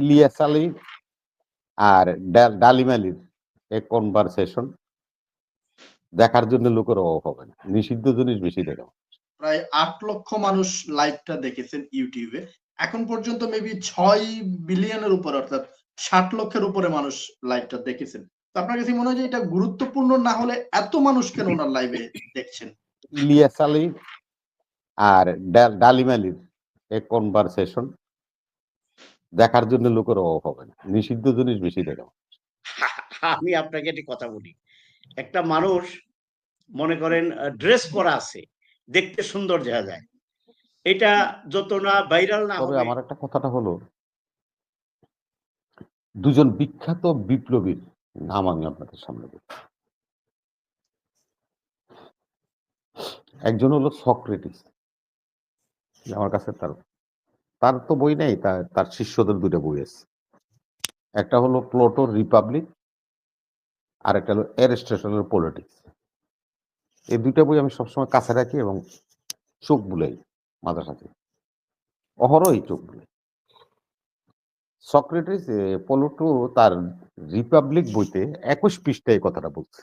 ইলিয়াস আলী আর ডালিম আলীর এক কনভারসেশন দেখার জন্য লোকের অভাব হবে না। নিষিদ্ধ জিনিস বেশি দেখা প্রায় আট লক্ষ মানুষ লাইভটা দেখেছেন ইউটিউবে। এখন পর্যন্ত মেবি ছয় বিলিয়নের উপরে অর্থাৎ ষাট লক্ষের উপরে মানুষ লাইভটা দেখেছেন। তো আপনার কাছে মনে হয় যে এটা গুরুত্বপূর্ণ না হলে এত মানুষ কেন ওনার লাইভে দেখছেন? ইলিয়াস আলী আর ডালিম আলীর এক কনভারসেশন দেখার জন্য লোকের অভাব হবে না। নিষিদ্ধ জিনিস বেশি দেখা আমি আপনাকে একটি কথা বলি। একটা মানুষ মনে করেন ড্রেস পরা আছে দেখতে সুন্দর দেখা যায়। এটা যত না ভাইরাল না হবে আমার একটা কথাটা হলো দুজন বিখ্যাত বিপ্লবীর নাম আমি আপনাদের সামনে বলি। একজন হলো সক্রেটিস আমার কাছে তার তার তো বই নেই তার তার শিষ্যদের দুটো বই আছে। একটা হলো প্লোটোর রিপাবলিক আর একটা হলো অ্যারিস্টটলের পলিটিক্স। এই দুইটা বই আমি সবসময় কাছে রাখি এবং চোখ বুলাই সাথে অহরই চোখ বুলাই। সক্রেটিস পলোটো তার রিপাবলিক বইতে একুশ পৃষ্ঠায় কথাটা বলছে।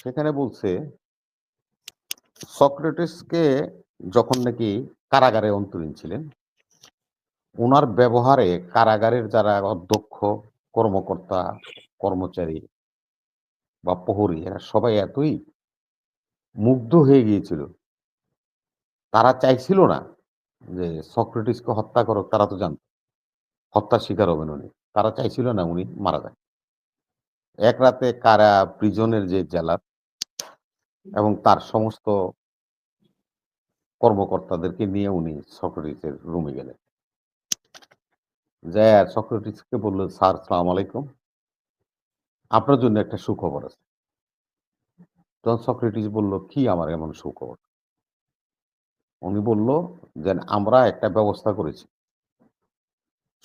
সেখানে বলছে, সক্রেটিসকে যখন নাকি কারাগারে অন্তরীণ ছিলেন ওনার ব্যবহারে কারাগারের যারা অধ্যক্ষ, কর্মকর্তা, কর্মচারী বা প্রহরী, এরা সবাই এতই মুগ্ধ হয়ে গিয়েছিল। তারা চাইছিল না যে সক্রেটিসকে হত্যা করো তারা তো জানত। হত্যার শিকার হবেন উনি। তারা চাইছিল না উনি মারা যান এক রাতে কারা প্রিজনের যে জেলার এবং তার সমস্ত কর্মকর্তাদেরকে নিয়ে উনি সক্রেটিসের রুমে গেলেন। যায় সক্রেটিসকে বলল, স্যার, সালাম আলাইকুম। আপনার জন্য একটা সুখবর আছে। তখন সক্রেটিস বলল, কি আমার এমন সুখবর? উনি বলল যে আমরা একটা ব্যবস্থা করেছি।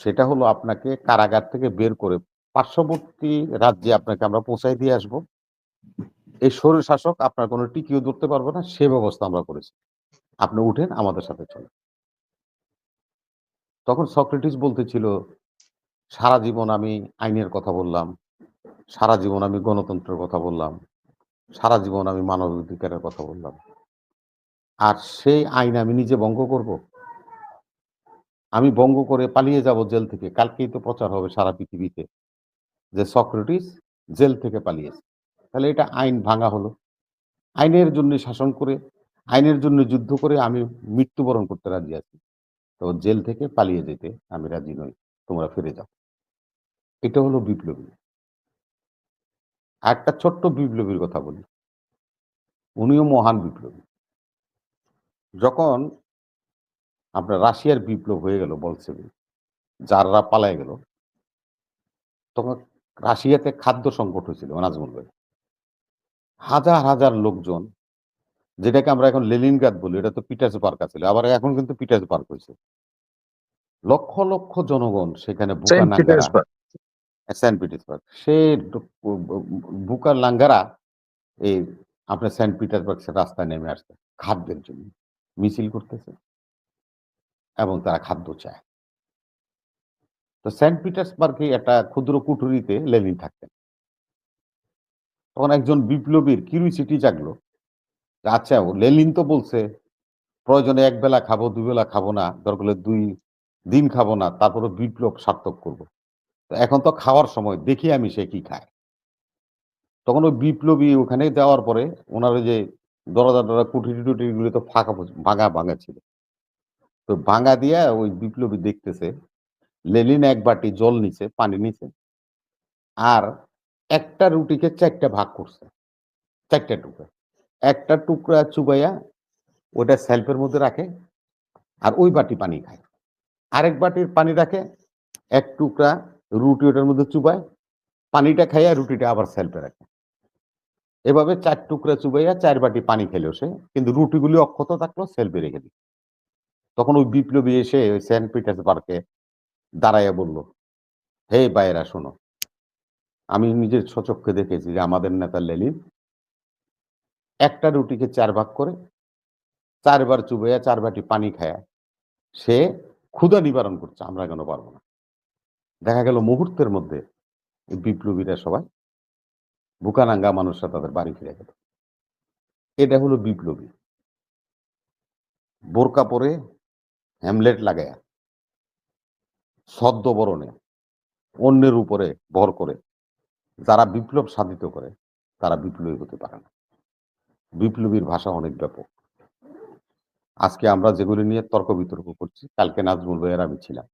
সেটা হলো আপনাকে কারাগার থেকে বের করে পার্শ্ববর্তী রাজ্যে আপনাকে আমরা পৌঁছায় দিয়ে আসব। এই শরীর শাসক আপনার কোনো টিকিও ধরতে পারবে না, সে ব্যবস্থা আমরা করেছি। আপনি উঠেন, আমাদের সাথে চলেন। তখন সক্রেটিস বলতেছিল, সারা জীবন আমি আইনের কথা বললাম, সারা জীবন আমি গণতন্ত্রের কথা বললাম, সারা জীবন আমি মানব অধিকারের কথা বললাম। আর সেই আইন আমি নিজে ভঙ্গ করব। আমি ভঙ্গ করে পালিয়ে যাব জেল থেকে। কালকেই তো প্রচার হবে সারা পৃথিবীতে যে সক্রেটিস জেল থেকে পালিয়েছে। তাহলে এটা আইন ভাঙা হলো। আইনের জন্য শাসন করে, আইনের জন্য যুদ্ধ করে আমি মৃত্যুবরণ করতে রাজি আছি। তো জেল থেকে পালিয়ে যেতে আমি রাজি নই, তোমরা ফিরে যাও। এটা হলো বিপ্লবী। একটা ছোট্ট বিপ্লবীর কথা বলি। উনিও মহান বিপ্লবী। যখন আপনার রাশিয়ার বিপ্লব হয়ে গেল বলসেবি যাররা পালায় গেল, তখন রাশিয়াতে খাদ্য সংকট হয়েছিল, নাজমুল ভাই। হাজার হাজার লোকজন যেটাকে আমরা এখন লেলিনগ্রাদ বলি এটা তো পিটার্স পার্ক আছিল আবার এখন কিন্তু পিটার্স পার্ক হয়েছে। লক্ষ লক্ষ জনগণ সেখানে সেন্ট পিটার্সবার্গ সে বুকার লাঙ্গারা এই আপনার সেন্ট পিটার্সবার্গ সে রাস্তায় নেমে আসছে খাদ্যের জন্য। মিছিল করতেছে এবং তারা খাদ্য চায়। তো সেন্ট পিটার্সবার্গে একটা ক্ষুদ্র কুঠুরিতে লেনিন থাকতেন। তখন একজন বিপ্লবীর কিউরিসিটি জাগলো। যে আচ্ছা ও লেনিন তো বলছে, প্রয়োজনে এক বেলা খাব, দুই বেলা খাব না, দরকার দুই দিন খাব না তারপরে বিপ্লব সার্থক করব। এখন তো খাওয়ার সময়, দেখি আমি সে কি খায়। তখন ওই বিপ্লবী ওখানে যাওয়ার পরে, ওনার ওই যে দরজা দরজা কুঠি টুটিগুলো তো ফাঁকা ভাঙা ভাঙা ছিল। তো ভাঙা দিয়া ওই বিপ্লবী দেখতেছে লেলিন এক বাটি জল নিছে, পানি নিছে, আর একটা রুটিকে চারটা ভাগ করছে, চারটা টুকরা। একটা টুকরা চুবাইয়া ওটা সেলফের মধ্যে রাখে আর ওই বাটি পানি খায়। আরেক বাটির পানি রাখে, এক টুকরা রুটি ওটার মধ্যে চুবায়, পানিটা খাইয়া রুটিটা আবার সেলফে রাখে। এভাবে চার টুকরা চুবাইয়া চার বাটি পানি খেলো সে, কিন্তু রুটিগুলি অক্ষত থাকল, সেলফে রেখে দিল। তখন ওই বিপ্লবী এসে ওই সেন্ট পিটার্স পার্কে দাঁড়াইয়া বলল, হে বাইরা শোনো, আমি নিজের সচক্ষে দেখেছি যে আমাদের নেতা লেলিন একটা রুটিকে চার ভাগ করে চারবার চুবাইয়া, চার বাটি পানি খায়া সে ক্ষুধা নিবারণ করছে, আমরা কেন পারব না? দেখা গেল মুহূর্তের মধ্যে বিপ্লবীরা সবাই বুকানাঙ্গা মানুষরা তাদের বাড়ি ফিরে গেল। এটা হলো বিপ্লবী। বোরকা পরে হ্যামলেট লাগায়া সদ্য বরণে অন্যের উপরে ভর করে যারা বিপ্লব সাধিত করে, তারা বিপ্লবী হতে পারে না। বিপ্লবীর ভাষা অনেক ব্যাপক। আজকে আমরা যেগুলি নিয়ে তর্ক বিতর্ক করছি, কালকে নাজমুল ভাইয়ের আমি ছিলাম।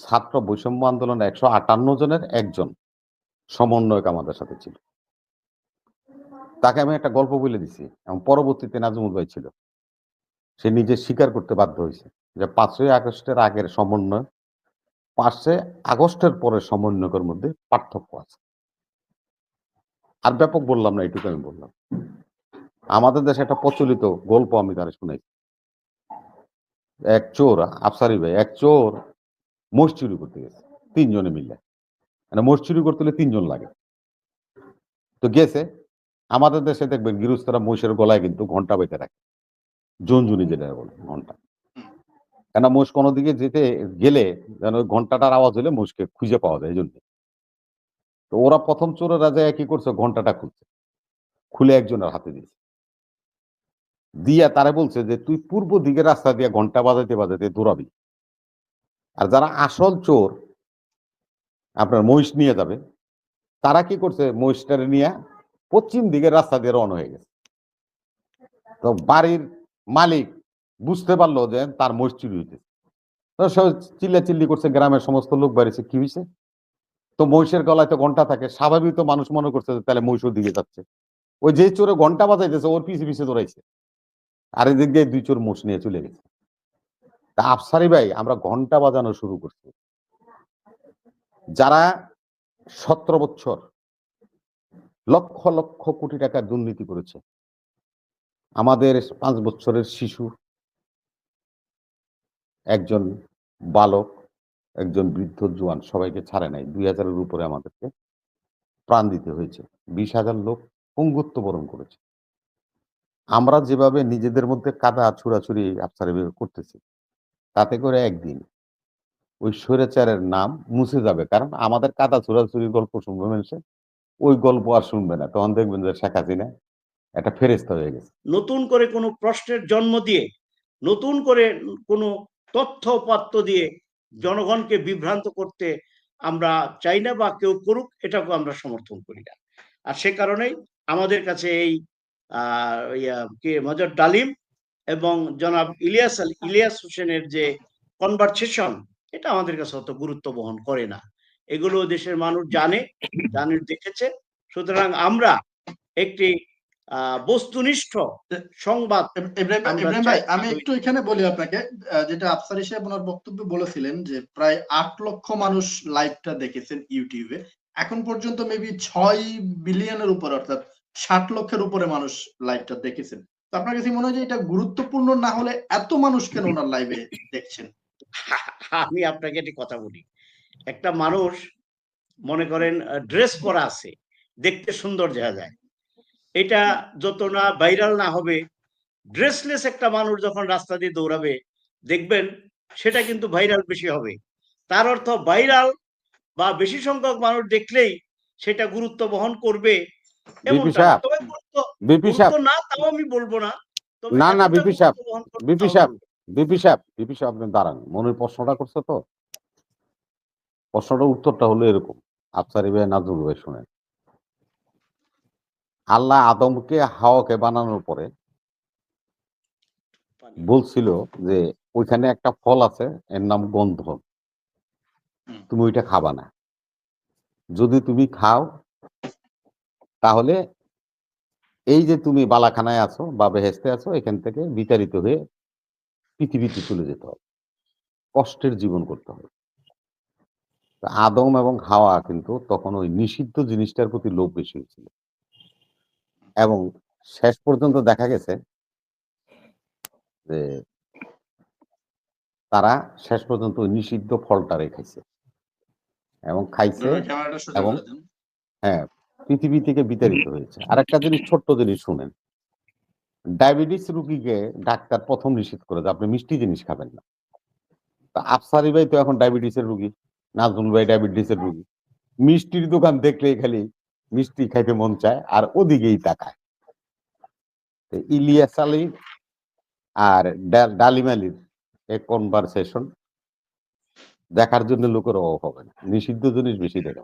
ছাত্র বৈষম্য আন্দোলনে একশো আটান্ন জনের একজন সমন্বয়ক আমাদের সাথে ছিল। তাকে আমি একটা গল্প বলে দিছি, এবং পরবর্তীতে নাজমুল ভাই ছিল। সে নিজে স্বীকার করতে বাধ্য হয়েছে যে পাঁচই আগস্টের আগের সমন্বয়, পাঁচই আগস্টের পরের সমন্বয়কের মধ্যে পার্থক্য আছে। আর ব্যাপক বললাম না এটুকু আমি বললাম। আমাদের দেশে একটা প্রচলিত গল্প আমি তারা শুনেছি। এক চোর, আফসারি ভাই, এক চোর মোষ চুরি করতে গেছে, তিনজনে মিলে। মানে মোষ চুরি করতে হলে তিনজন লাগে। তো গেছে, আমাদের দেশে দেখবেন গৃহস্থরা মোষের গলায় কিন্তু ঘণ্টা বেঁধে রাখে। জঞ্জুনি যেটা বলে, ঘণ্টা। কেন মোষ কোনো দিকে যেতে গেলে যেন ঘন্টাটার আওয়াজ হলে মোষকে খুঁজে পাওয়া যায়, এই জন্য। তো ওরা প্রথম চোরেরা যায় কি করছে ঘন্টাটা খুলছে খুলে একজনের হাতে দিয়েছে। দিয়া তারা বলছে যে, তুই পূর্ব দিকের রাস্তা দিয়ে ঘণ্টা বাজাইতে বাজাইতে দৌড়াবি। আর যারা আসল চোর, আপনার মহিষ নিয়ে যাবে, তারা কি করছে? মহিষটারে নিয়ে পশ্চিম দিকের রাস্তা দিয়ে রওনা হয়ে গেছে। তো বাড়ির মালিক বুঝতে পারল যে তার মহিষ চুরি হইতেছে। চিল্লা চিল্লি করছে, গ্রামের সমস্ত লোক বাড়িছে, কি হয়েছে তো মহিষের গলায় তো ঘণ্টা থাকে, স্বাভাবিক তো মানুষ মনে করছে তাহলে মহিষের দিকে যাচ্ছে। ওই যে চোরে ঘণ্টা বাজাইতেছে, ওর পিছে পিছে দৌড়াইছে। আর এদিক দিয়ে দুই চোর মোষ নিয়ে চলে গেছে। তা আফসারি ভাই, আমরা ঘণ্টা বাজানো শুরু করছি। যারা সতেরো বছর লক্ষ লক্ষ কোটি টাকার দুর্নীতি করেছে, আমাদের পাঁচ বছরের শিশু, একজন বালক একজন বৃদ্ধ জোয়ান সবাইকে ছাড়ে নাই। দুই হাজারের উপরে আমাদেরকে প্রাণ দিতে হয়েছে। বিশ হাজার লোক পঙ্গুত্ব বরণ করেছে। আমরা যেভাবে নিজেদের মধ্যে কাদা ছুড়াছুড়ি আফসারি করতেছি, তাতে করে একদিন ওই স্বৈরাচারের নাম মুছে যাবে। কারণ আমাদের কাদা ছুড়াছুড়ির গল্প শুনবে মানুষে। ওই গল্প আর শুনবে না। তখন দেখবেন যে শেখ হাসিনা একটা ফেরেস্তা হয়ে গেছে। নতুন করে কোনো প্রশ্নের জন্ম দিয়ে, নতুন করে কোনো তথ্য উপাত্ত দিয়ে জনগণকে বিভ্রান্ত করতে আমরা চাই না বা কেউ করুক এটাকে আমরা সমর্থন করি না। আর সে কারণেই আমাদের কাছে এই মজর ডালিম এবং জনাব ইলিয়াস ইলিয়াস হোসেনের যে কনভারসেশন, এটা আমাদের কাছে অত গুরুত্ব বহন করে না। এগুলো দেশের মানুষ জানে জানে, দেখেছে। সুতরাং আমরা একটি বস্তুনিষ্ঠ সংবাদ ইব্রাহিম ভাই- আমি একটু এখানে বলি আপনাকে যেটা আফসারি সাহেব ওনার বক্তব্যে বলেছিলেন যে প্রায় আট লক্ষ মানুষ লাইভটা দেখেছেন ইউটিউবে। এখন পর্যন্ত মেবি ছয় বিলিয়নের উপর অর্থাৎ ষাট লক্ষের উপরে মানুষ লাইভটা দেখেছেন। তো আপনার কাছে মনে হয় যে এটা গুরুত্বপূর্ণ না হলে এত মানুষ কেন ওনার লাইভে দেখছেন? আমি আপনাকে একটি কথা বলি। একটা মানুষ মনে করেন ড্রেস পরা আছে দেখতে সুন্দর দেখা যায়। এটা যত না ভাইরাল না হবে ড্রেসলেস একটা মানুষ যখন রাস্তা দিয়ে দৌড়াবে দেখবেন সেটা কিন্তু ভাইরাল বেশি হবে। তার অর্থ ভাইরাল বা বেশি সংখ্যক মানুষ দেখলেই সেটা গুরুত্ব বহন করবে। না। তাও আমি বলব না। না, না, এতটা বিপি সাহেব, গুরুত্ব বহন করবে বিপি সাহেব, বিপি সাহেব বিপি সাহেব আপনি দাঁড়ান। মনের প্রশ্নটা করছে তো? প্রশ্নটার উত্তরটা হলো এরকম। আফসারি ভাই নাজরুল ভাই শুনেন। আল্লাহ আদমকে হাওয়াকে বানানোর পরে বলছিল যে ওইখানে একটা ফল আছে এর নাম গন্ধ। তুমি ওইটা খাবা না। যদি তুমি খাও তাহলে এই যে তুমি বালাখানায় আছো বা বেহেস্তে আছো এখান থেকে বিতাড়িত হয়ে পৃথিবীতে চলে যেতে হবে। কষ্টের জীবন করতে হবে। আদম এবং হাওয়া কিন্তু তখন ওই নিষিদ্ধ জিনিসটার প্রতি লোভ বেশি হয়েছিল। এবং শেষ পর্যন্ত দেখা গেছে যে তারা শেষ পর্যন্ত নিষিদ্ধ ফলটা রেখেছে এবং খাইছে এবং- হ্যাঁ পৃথিবী থেকে বিতাড়িত হয়েছে। আর একটা জিনিস ছোট্ট জিনিস শুনেন। ডায়াবেটিস রুগীকে ডাক্তার প্রথম নিষেধ করে যে আপনি মিষ্টি জিনিস খাবেন না। তা আফসারি ভাই তো এখন ডায়াবেটিসের রুগী নাজমুল ভাই ডায়াবেটিসের রুগী। মিষ্টির দোকান দেখলেই খালি মিষ্টি খাইতে মন চায়, আর ওদিকেই তাকায়। ইলিয়াস আলী আর ডালিম আলীর এক কনভারসেশন দেখার জন্য লোকের অভাব হবে না। নিষিদ্ধ জিনিস বেশি দেখা